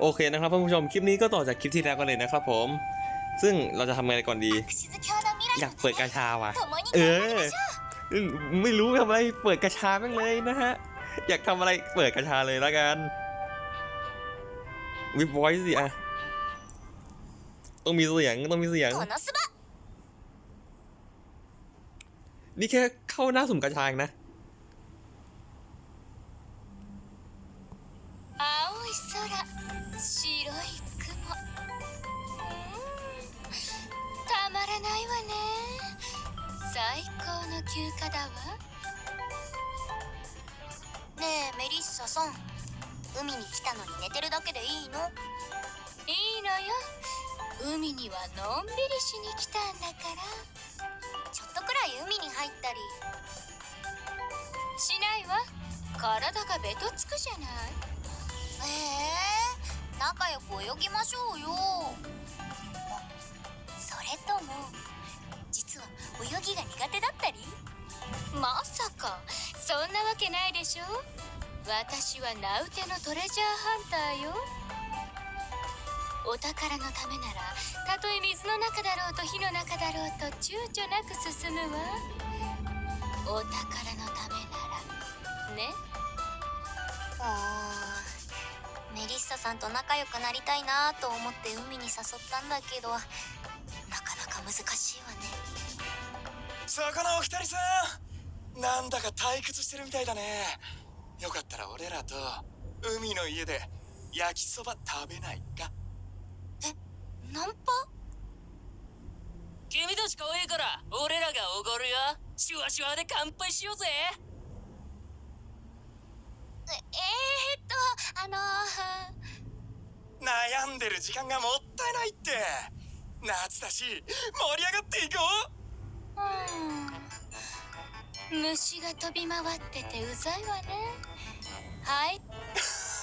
โอเคนะครับผู้ชมคลิปนี้ก็ต่อจากคลิปที่แล้วกันเลยนะครับผม ซึ่งเราจะทำอะไรก่อนดี อยากเปิดกระชาว่ะ เออ ไม่รู้ทำอะไรเปิดกระชาแม่งเลยนะฮะ อยากทำอะไรเปิดกระชาเลยละกันวิบไว้สิอะต้องมีเสียงต้องมีเสียง นี่แค่เข้าหน้าสุ่มกระชางนะ 最高の休暇だわ。ねえメリッサさん。海に来たのに寝てるだけでいいの？いいのよ。海にはのんびりしに来たんだから。ちょっとくらい海に入ったり。しないわ。体がべとつくじゃない。ええ仲良く泳ぎましょうよ。それとも泳ぎが苦手だったり？まさか。そんなわけないでしょ？私はナウテのトレジャーハンターよ。お宝のためならたとえ水の中だろうと火の中だろうと躊躇なく進むわ。お宝のためならね？あーメリッサさんと仲良くなりたいなと思って海に誘ったんだけどなかなか難しそこのお二人さん。なんだか退屈してるみたいだね。よかったら俺らと海の家で焼きそば食べないか？ナンパ？君たち可愛いから俺らがおごるよ。シュワシュワで乾杯しようぜ。ええー、っとあの悩んでる時間がもったいないって。夏だし盛り上がっていこううん。虫が飛び回っててうざいわね。はい。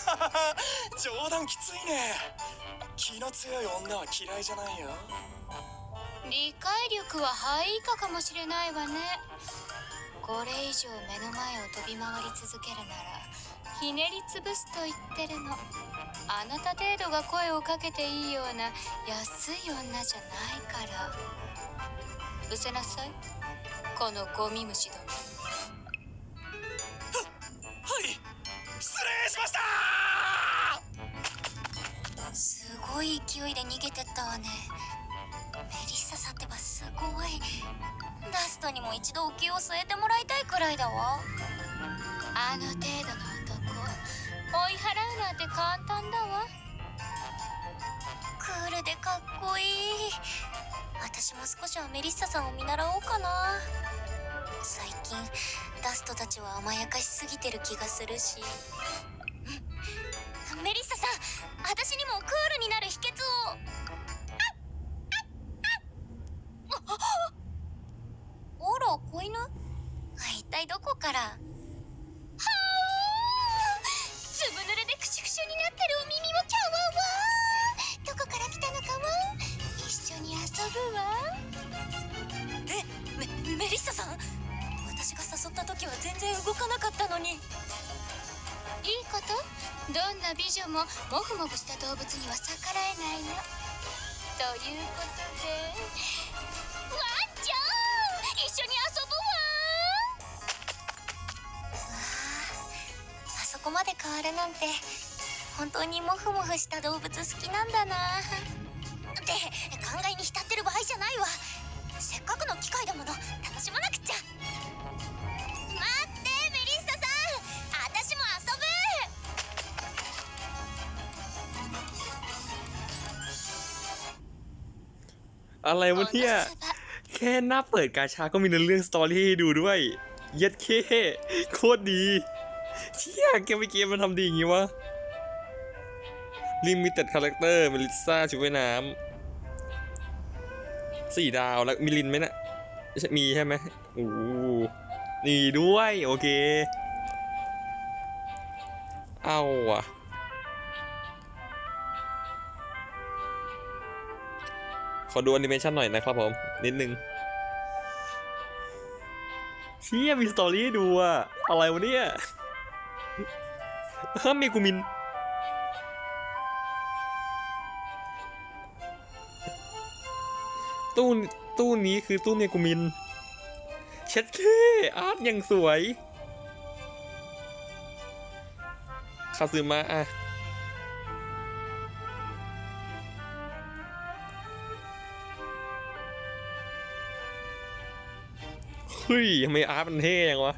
冗談きついね。気の強い女は嫌いじゃないよ。理解力ははい以下かもしれないわね。これ以上目の前を飛び回り続けるならひねり潰すと言ってるの。あなた程度が声をかけていいような安い女じゃないから失せなさい。このゴミ虫どもはい。失礼しました。すごい勢いで逃げてったわね。メリッサさんってばすごい。ダストにも一度お気を据えてもらいたいくらいだわ。あの程度の男。追い払うなんて簡単だわ。クールでかっこいい私も少しはメリッサさんを見習おうかな。最近ダストたちは甘やかしすぎてる気がするし。メリッサさん私にもクールになる秘訣を。あら子犬？一体どこから？はあずぶ濡れでクシュクシュになってるお耳もキャワワぶわえメメリッサさん私が誘った時は全然動かなかったのに。いいこと？どんな美女もモフモフした動物には逆らえないのということで。ワンちゃん一緒に遊ぶわあそこまで変わるなんて本当にモフモフした動物好きなんだな。って考えに浸ってる場合じゃないわせっかくの機会だもの楽しまなくちゃ待ってメリッサさん私も遊ぶ อะไรวะเนี่ย แค่หน้าเปิดกาชาก็มีเนื้อเรื่องสตอรี่ให้ดูด้วย เย็ดเคโคตรดีเชี่ยเกมไปเกมมันทำดีอย่างงี้วะ ลิมิเต็ดคาแรคเตอร์เมลิซ่าชุดว่ายน้ำสี่ดาวแล้วมีลินไหมนะ่มีใช่ไหมโอ้นี่ด้วย โอเค เอาว่ะขอดูแอนิเมชันหน่อยนะครับผม นิดนึงเชี่ยมีสตอรี่ให้ดูอะอะไรวะเนี่ยเฮ้ยมีกูมิน ตู้ตู้นี้คือตู้เมกุมิน เช็ดเคอาร์ตยังสวยคาซึมะอะเฮ้ยทำไมอาร์ตมันเท่ยังวะ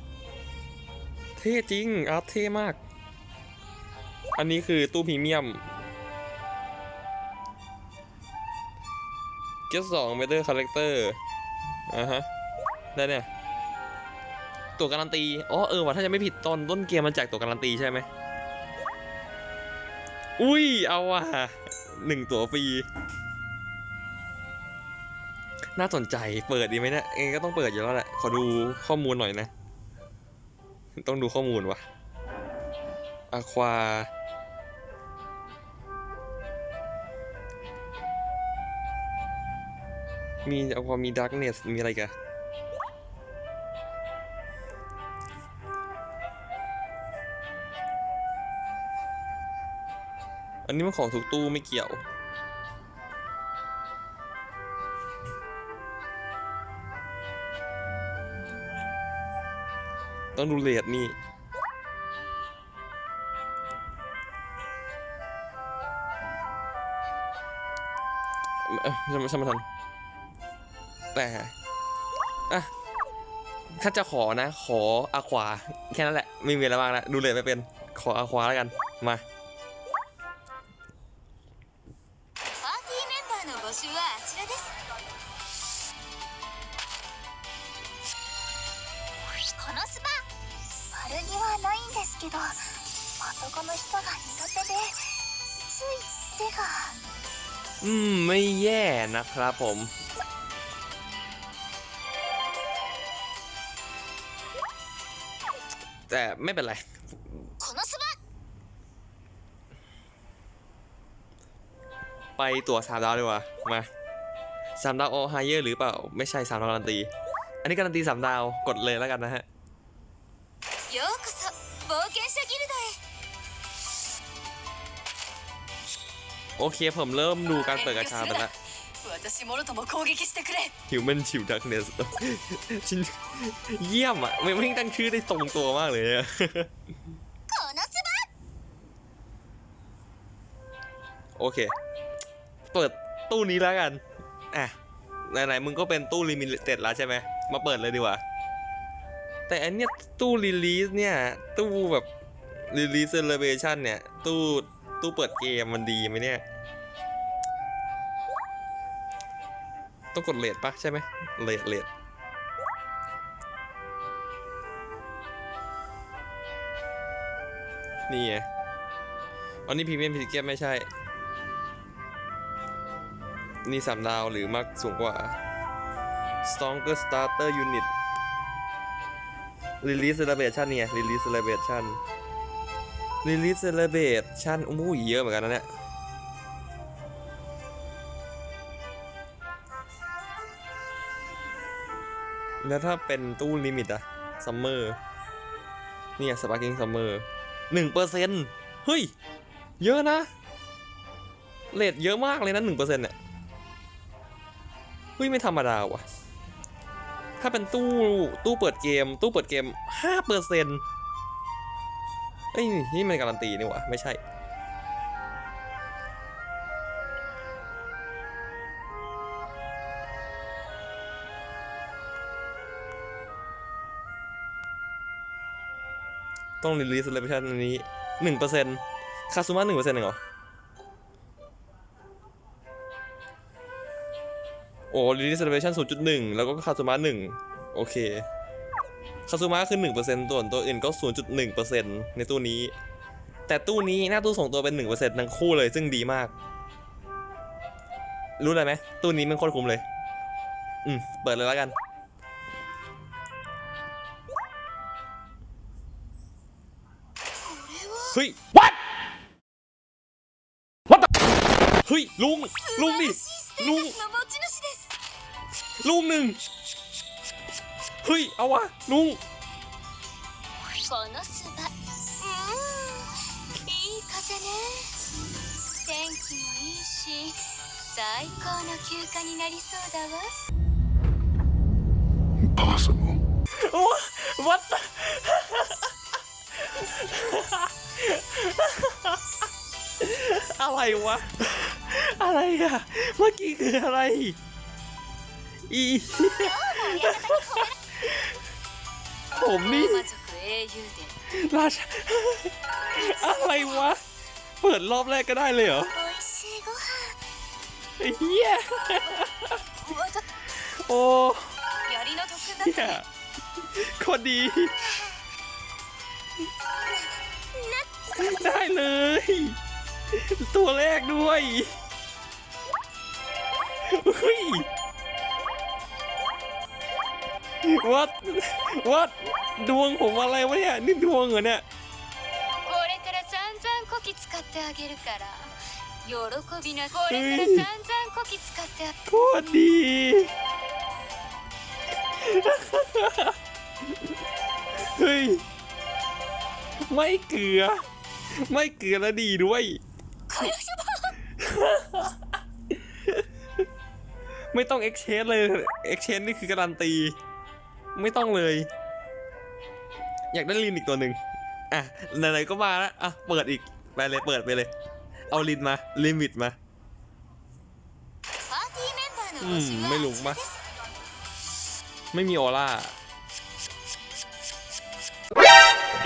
เท่จริงอาร์ตเท่มาก อันนี้คือตู้พรีเมียม เกสสองเมเตอร์คาแรคเตอร์อ่าฮะ ได้เนี่ย ตัวการันตี อ๋อ เออว่ะถ้าจะไม่ผิดตอนต้นเกมมันแจกตัวการันตีใช่ไหม อุ้ย เอาว่ะหนึ่งตัวฟรี น่าสนใจ เปิดดีไหมเนี่ย เองก็ต้องเปิดอยู่แล้วแหละ ขอดูข้อมูลหน่อยนะ ต้องดูข้อมูลว่ะอะควา มีอะความีดาร์กเนสมีอะไรกันอันนี้มันของทุกตู้ไม่เกี่ยว ต้องดูเลทนี่เอ้ยช่างช่างมัน แะฮะอะถ้าจะขอนะ ขออาควาแค่นั้นแหละไม่มีอะไรมากนะดูเลยไม่เป็นขออาควาแล้วกันมาอืม ไม่แย่นะครับผม แต่ไม่เป็นไรไปตัวสามดาวดีกว่ามาสามดาวโอไฮเออร์หรือเปล่า ไม่ใช่สามดาวการันตี อันนี้การันตีสามดาวกดเลยแล้วกันนะฮะโอเคผมเริ่มดูการเปิดกระชาไปแล้ว 私もろとも攻撃してくれ Human Shield Darkness ชิ้นเยี่ยมอ่ะ ไม่ไม่ตั้งชื่อได้ตรงตัวมากเลยอะ このスパ โอเค เปิดตู้นี้แล้วกัน อ่ะ ไหนๆมึงก็เป็นตู้ลิมิเต็ดแล้วใช่ไหม มาเปิดเลยดีกว่า แต่อันเนี้ยตู้รีลีสเนี่ย ตู้แบบรีลีสเซเลเบชันเนี่ย ตู้ตู้เปิดเกมมันดีไหมเนี่ย ต้องกดเลทปะใช่ไหมเลทเลทนี่ไงอันนี้พรีเมียมพิเกตไม่ใช่ นี่สามดาวหรือมากสูงกว่า Stronger Starter Unit Release Celebration เนี่ย Release Celebration Release Celebration โอ้โหเยอะเหมือนกันนะเนี่ย แล้วถ้าเป็นตู้ลิมิตอะซัมเมอร์เนี่ยสปาร์กิ้งซัมเมอร์หนึ่งเปอร์เซ็นต์เฮ้ย เยอะนะเลทเยอะมากเลยนะหนึ่งเปอร์เซ็นต์เนี่ยเฮ้ย ไม่ธรรมดาว่ะ ถ้าเป็นตู้ตู้เปิดเกม ตู้เปิดเกมห้าเปอร์เซ็นต์เอ้ย นี่มันการันตีนี่หวะไม่ใช่ ต้องรีลีสเลเวชันอันนี้หนึ่งเปอร์เซ็นต์คาซูมะหนึ่งเปอร์เซ็นต์เองเหรอ โอ้รีลีสเลเวชันศูนย์จุดหนึ่งแล้วก็คาซูมะหนึ่งโอเค คาซูมะคือหนึ่งเปอร์เซ็นต์ส่วนตัวอื่นก็ศูนย์จุดหนึ่งเปอร์เซ็นต์ในตู้นี้ แต่ตู้นี้หน้าตู้ส่งตัวเป็นหนึ่งเปอร์เซ็นต์ทั้งคู่เลยซึ่งดีมาก รู้อะไรไหมตู้นี้มันโคตรคุ้มเลย อืม เปิดเลยแล้วกัน เฮ้ย what what the เฮ้ย ลุง ลุงดิ ลุง の持ち主です ลุงหนึ่ง เฮ้ย เอาวะ ลุง このスバうーんいい風ね天気もいいし 最高の休暇になりそうだわ Impossible. โอ้วัด อะไรวะ อะไรอะเมื่อกี้คืออะไร อีผมนี่ราชาอะไรวะ เปิดรอบแรกก็ได้เลยเหรอเฮียโอ้เฮียคนดี ได้เลย ตัวแรกด้วยเฮ้ยวัดวัดดวงผมอะไรวะเนี่ย นี่ดวงเหรอเนี่ยเฮ้คตรดีเฮ้ย ไม่เกลือ ไม่เกลือและดีด้วย ไม่ต้องเอ็กเชนเลยเอ็กเชนนี่คือการันตี ไม่ต้องเลย อยากได้ลินอีกตัวหนึ่งอะไหนๆก็มาละอะเปิดอีกไปเลยเปิดไปเลย เอาลินมาลิมิตมาอืมไม่หลงมาไม่มีออร่า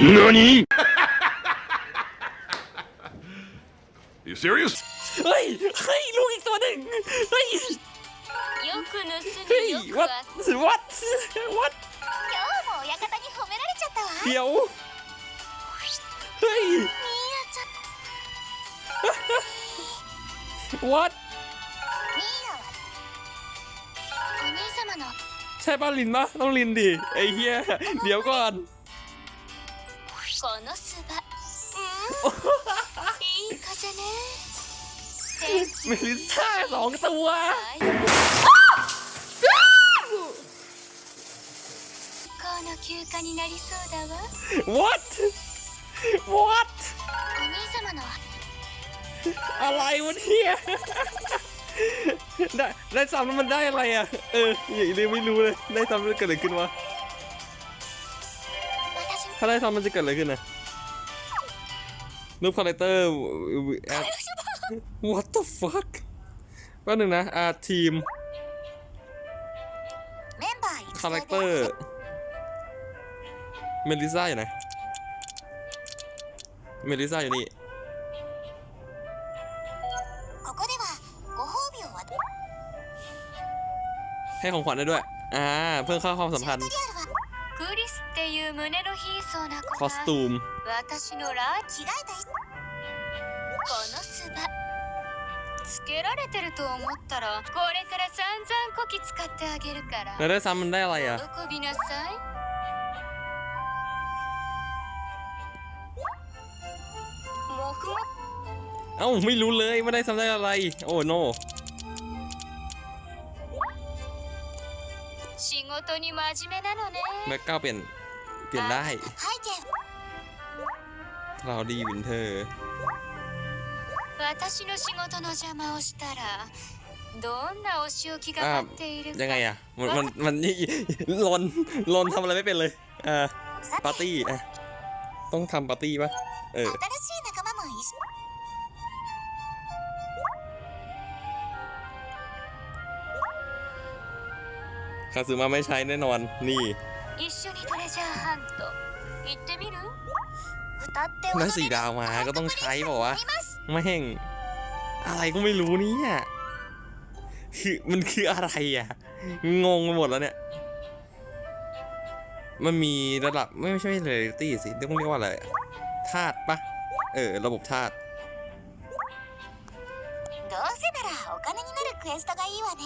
Nani? you serious? เฮ้ย เฮ้ย ลูกอีกตัวหนึ่งเฮ้ย よく盗 เฮ้ย みよく what 遊 what what 今日も親方に褒められちゃったわ เดี๋ยว เฮ้ย ミーヤちゃん what ミーヤはお兄様の ใช่ป้าลินปะต้องลินดิ ไอ้เหี้ย เดี๋ยวก่อน こ の巣場うんいい風ね天気 เมลิซ่าสองตัว 最高の休暇になりそうだわ what what お兄様の อะไรวะเนี่ยได้ได้ซ้ำแล้วมันได้อะไรอ่ะ เอออย่างนี้ไม่รู้เลย ได้ซ้ำแล้วเกิดอะไรขึ้นวะ 私 ถ้าได้ทำมันจะเกิดอะไรขึ้นนะนูปคาแรคเตอร์ what the fuck แป๊บหนึ่งนะอาทีมคาแรคเตอร์ เมลิซ่าอยู่ไหน เมลิซ่าอยู่นี่ให้ของขวัญได้ด้วย อ่า เพิ่มข้อความสัมพันธ์ っていう胸の貧相な子 คอสตูม 私のラー着替えたこの巣場つけられてると思ったらこれから散々こき使ってあげるから แล้วได้ซ้ำมันได้อะไรอ่ะ 喜びなさいもふも เอ้า ไม่รู้เลยว่าได้ซ้ำได้อะไร โอ้โน 仕事に真面目なのね แบ็กเก้าเปลี่ยน เปลี่ยนได้ เราดีวินเทอร์ยังไงอะ มันมันมันนี่ลนลนทำอะไรไม่เป็นเลยอ่าปาร์ตี้อะต้องทำปาร์ตี้ปะเออคาซึมาไม่ใช้แน่นอน นี่ 歌ってお ได้ 花 สี่ 見 ดาวมาก็ต้องใช้เปล่าวะ 見ます ไม่แห่ง อะไรก็ไม่รู้เนี่ยคือมันคืออะไรอ่ะ งงไปหมดแล้วเนี่ย มันมีระดับไม่ไม่ใช่เรลิตี้สิต้องเรียกว่าอะไรอะธาตุปะเออ ระบบธาตุ どうせならお金になるクエストがいいわね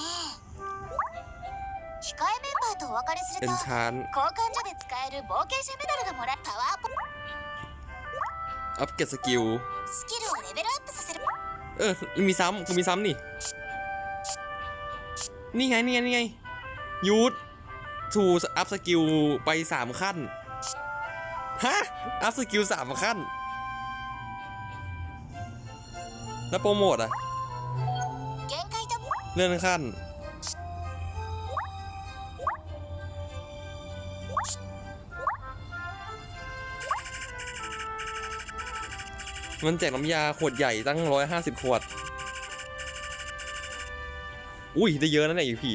控えメンバーとお別れす เป็ る น と ชาน 交換所で使える冒険者メダルがもらえパワーアップ อัพเกรดสกิลเออมีซ้ำกูมีซ้ำนี่ นี่ไงนี่ไงนี่ไงยูดทูอัพสกิลไปสามขั้น ฮะ อัพสกิลสามขั้น แล้วโปรโมทอะเลื่อนขั้น มันแจกน้ำยาขวดใหญ่ตั้งร้อยห้าสิบขวด อุ้ยได้เยอะนะเนี่ยะอีพี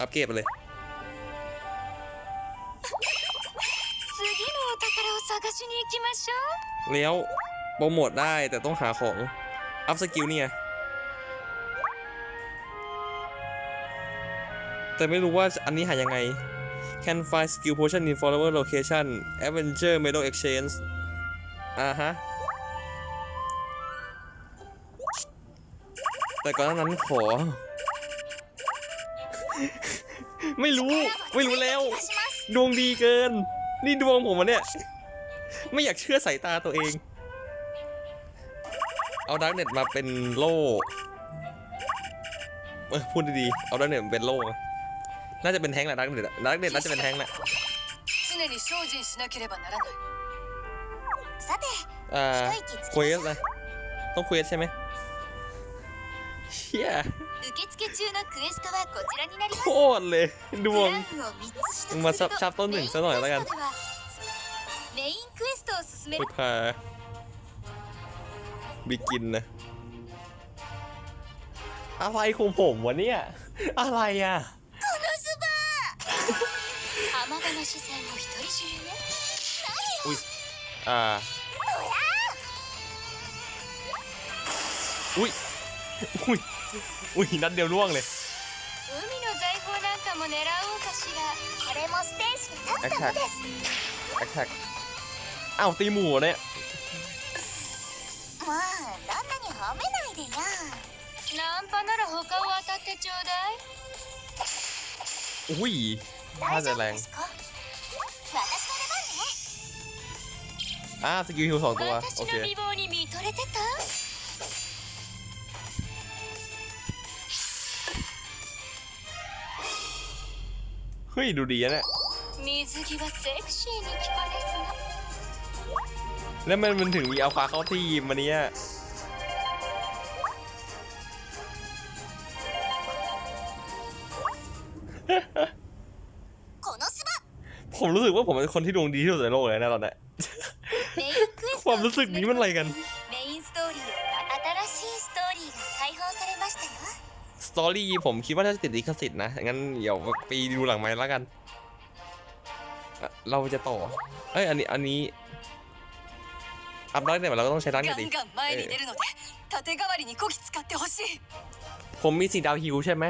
อัพเกรดไปเลยแล้วโปรโมทได้แต่ต้องหาของ อัพสกิลเนี่ย แต่ไม่รู้ว่าอันนี้หายังไง can find skill potion in follower location adventure medal exchange อ่าฮะ แต่ก่อนนั้นขอ ไม่รู้ ไม่รู้แล้ว ดวงดีเกิน นี่ดวงผมอะเนี่ย ไม่อยากเชื่อสายตาตัวเอง เอาดักเน็ตมาเป็นโล่พูดดีๆ เอาดักเน็ตมาเป็นโล่ น่าจะเป็นแฮงแหละดักเด็ดดักเด็ดน่าจะเป็นแฮงแหละเอ่อเควสนะต้องเควสใช่ไหมเชี่ยโคตรเลยดวงมาชับชัต้นหนึ่งซะหน่อยแล้วกันพุทธาบิกินนะอะไรของผมวะเนี่ย อะไรอะ 浜田の視線を独り占めね อ่า อุ้ย อุ้ย อุ้ย นัดเดียวร่วงเลย 海の財宝なんかも狙おうかしらこれもステージに立ったのです แอคแท็กอ้าว ตีหมูเหรอเนี่ย まあそんなに褒めないでよナンパなら他を当たってちょうだい อุ้ย น่าจะแรงอ่าสกิลฮิวสองตัว โอเคเฮ้ย ดูดีนะเนี่ยแล้วมันมันถึงมีอัลฟาเข้าทีมมันเนี้ย ผมรู้สึกว่าผมเป็นคนที่ดวงดีที่สุดในโลกเลยนะตอนเนี้ย バメインクエス ค ト วามรู้สึกนี้มันอะไรกัน メインストーリーを新しいストーリーが解放されましたよ สตอรี่ผมคิดว่าน่าจะติดลิขสิทธิ์นะ งั้นเดี๋ยวไปดูหลังไม้แล้วกันอ่ะเราจะต่อ เอ้ย อันนี้ อันนี้ อัพได้เนี่ยเราก็ต้องใช้ดัก ガ เน็ตดิ ンガン前に出るので盾代わりにこき使ってほしい ผมมีสีดาวฮิวใช่ไหม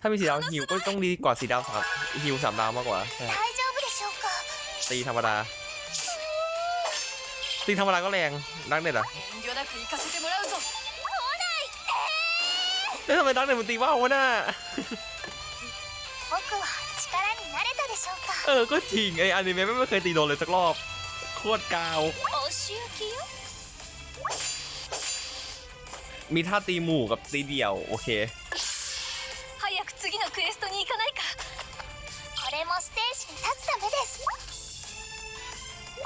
ถ้ามีสีดาวฮิวก็ต้องดีกว่าสีดาวสามฮิวสามดาวมากกว่าใช่ 大丈夫でしょうか ตีธรรมดา ตีธรรมดาก็แรงดักเน็ตอะแล้วทำไมดักเน็ตมันตีว่าวะน่าเออ ก็จริงไออนิเมะไม่เคยตีโดนเลยสักรอบ โคตรกาว มีท่าตีหมู่กับตีเดี่ยว โอเค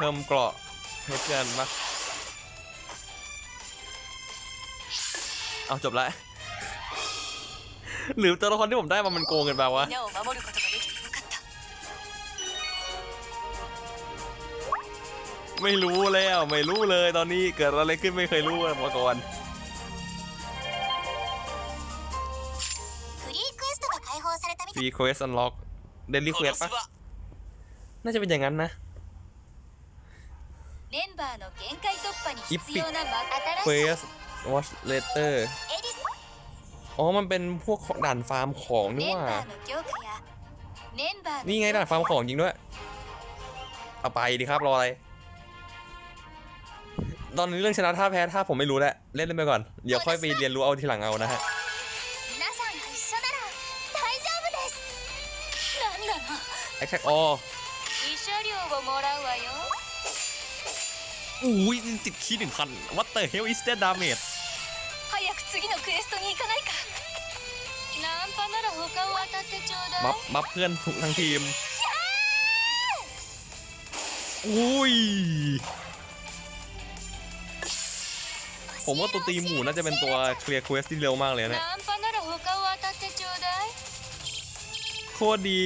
เพิ่มเกราะให้เพื่อนปะเอาจบแล้วหรือตัวละครที่ผมได้มามันโกงกันไปวะไม่รู้แล้วไม่รู้เลยตอนนี้เกิดอะไรขึ้นไม่เคยรู้มาก่อนฟรีเควสอันล็อกเดลี่เควสปะน่าจะเป็นอย่างนั้นนะ メンバーの限界突破に必要なまเคว 新しい ส watch later エリス อ๋อ มันเป็นพวกด่านฟาร์มของนี่ メン ว่า バーの強化やメンバーの นี่ไงด่านฟาร์มของจริงด้วย เอาไปดีครับรออะไร ตอนนี้เรื่องชนะท่าแพ้ท่าผมไม่รู้แล้ว เล่นเล่นไปก่อน เดี๋ยวค่อยไปเรียนรู้เอาทีหลังเอานะฮะ 皆さんが一緒なら大丈夫です なんなの แอคแท็กออ อุ้ยติดคีหนึ่งพัน What the hell is that damage บัฟบัฟเพื่อนถูกทั้งทีม อุ้ย ผมว่าตัวตีหมูน่าจะเป็นตัวเคลียร์ควสที่เร็วมากเลยเนะโคตรดี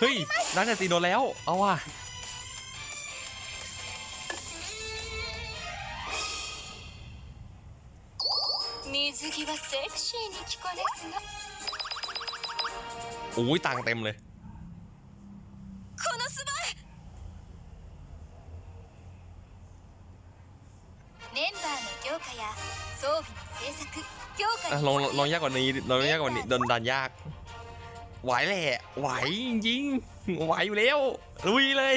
เฮ้ยน่าจะตีโดนแล้ว เอาว่ะ 水着はセクシーに着こなすの โอ้ยตังค์เต็มเลย このスバメンバーの強化や装備の製作強化 อ่ะ に ลองลองยากกว่านี้ลองยากกว่านี้โดนดันยาก ไหวแหละไหวจริงๆไหวอยู่แล้วลุยเลย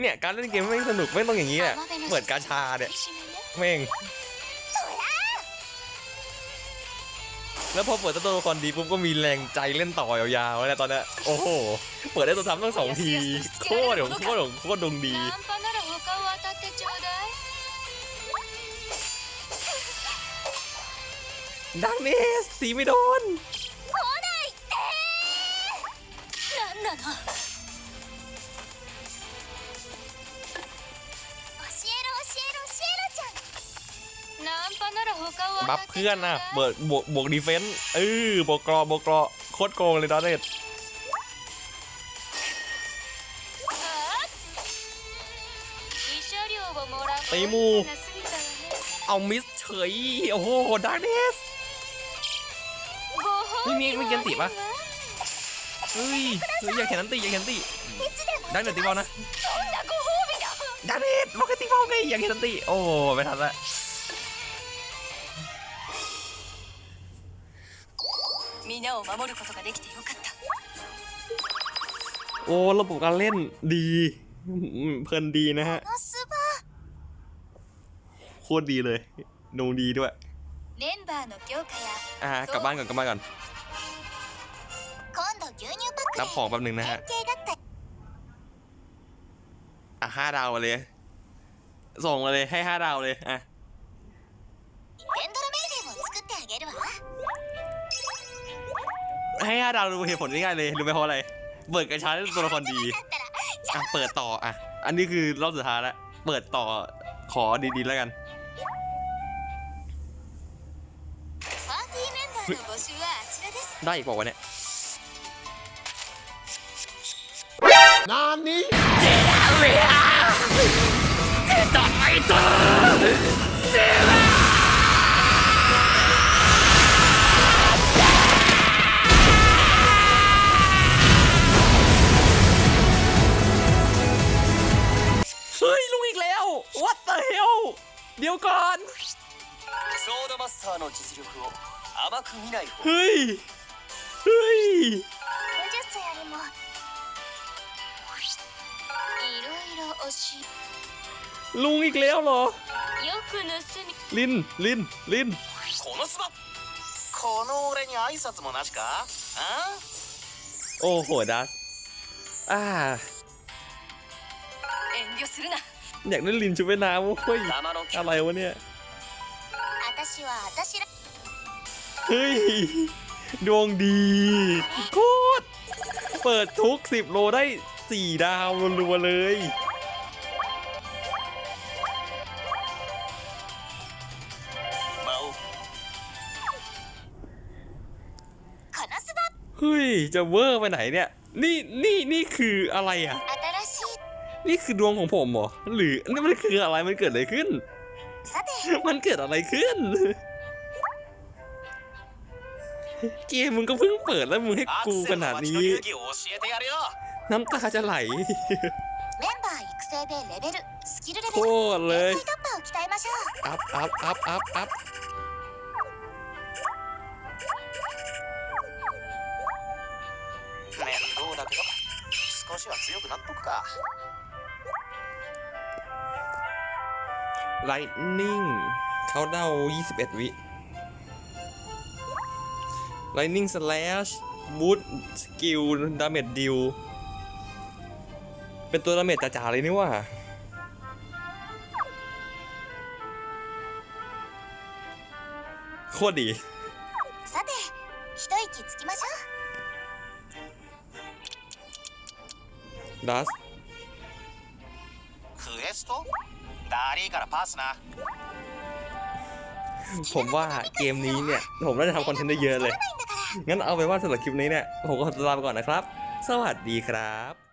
เนี่ยการเล่นเกมไม่สนุกไม่ต้องอย่างนี้แหละเปิดกาชาเนี่ยแม่งแล้วพอเปิดตัวละครดีปุ๊บก็มีแรงใจเล่นต่อยาวๆแล้วตอนนี้โอ้โห เปิดได้ตัวซ้ำต้งสองที โคตรโคตรโคตรดวงดี ดังเนสตีไม่โดนบับเพื่อนนะเบิดบวกบวกดีเฟนต์เออบวกกรอบวกกรอโคตรโกงเลยดาเนสตีมูเอามิสเฉย โอ้โหดาร์เนส มีไม่เกียนติปะเฮ้ยเฮ้ยอยากแข่งนันติอยากแข่งนติดังเดืดติบอลนะดังเดือดบอกติบอลไงอยากแข่งนันติโอ้ไม่ทันละโอ้ระบบการเล่นดีเพลินดีนะฮะโคตรดีเลยนูดีด้วยอ่ากลับบ้านก่อนกลับบ้านก่อน รับของแป๊บหนึ่งนะฮะ อะห้าดาวมาเลย ส่งมาเลยให้ห้าดาวเลย อะให้ห้าดาวดูเหตุผลง่ายเลยรู้ไหมเพราะอะไร เปิดกระชันตัวละครดี อะ เปิดต่อ อะ อันนี้คือรอบสุดท้ายละเปิดต่อ ขอดีๆแล้วกันได้อีกบอกว่าเนี่ย の募集はあちらです ได้อีกบอกว่าวะเนี่ย เฮ้ยลุงอีกแล้ว what the hell เดี๋ยวก่อน ソードマスターの実力を甘く見ない方 เฮ้ย เฮ้ย 武術よりもいろいろ教 ลุงอีกแล้วเหรอ ลิน ลิน ลินโอ้โหดัสอ่าอยากได้ลินชุดว่าน้ำเว้ยอะไรวะเนี่ยเฮ้ย ดวงดี โคตร เปิดทุกสิบโลได้ สี่ดาวรัวๆเลย 魔王このスバ เฮ้ย จะเวอร์ไปไหนเนี่ย นี่ นี่ นี่คืออะไรอ่ะ 新しい นี่คือดวงของผมเหรอ หรือ นี่มันคืออะไร มันเกิดอะไรขึ้น さて มันเกิดอะไรขึ้น เกมมึงก็เพิ่งเปิดแล้วมึงให้ ア กู ク ข セル นาด の町の นี้ 遊戯を教えてやるよ น้ำตาจะไหล メンバー育成でレベルスキルレ โค ベル ตรเลย 限界突破を鍛えましょう อัพอัพอัพอัพอัพ 面倒だけど少しは強くなっとくか ไลท์นิ่งเขาเดา 21 วิ ไลท์นิ่งสแลชบูทสกิลดาเมจดิว เป็นตัวดาเมจจ่าๆเลยนี่ว่าโคตรดีさてส息つきましょうダスクエストダリーからパスผมว่าเกมนี้เนี่ย ผมน่าจะทำคอนเทนต์ได้เยอะเลย งั้นเอาไปว่าสำหรับคลิปนี้เนี่ย ผมก็ขอตัลาไปก่อนนะครับ สวัสดีครับ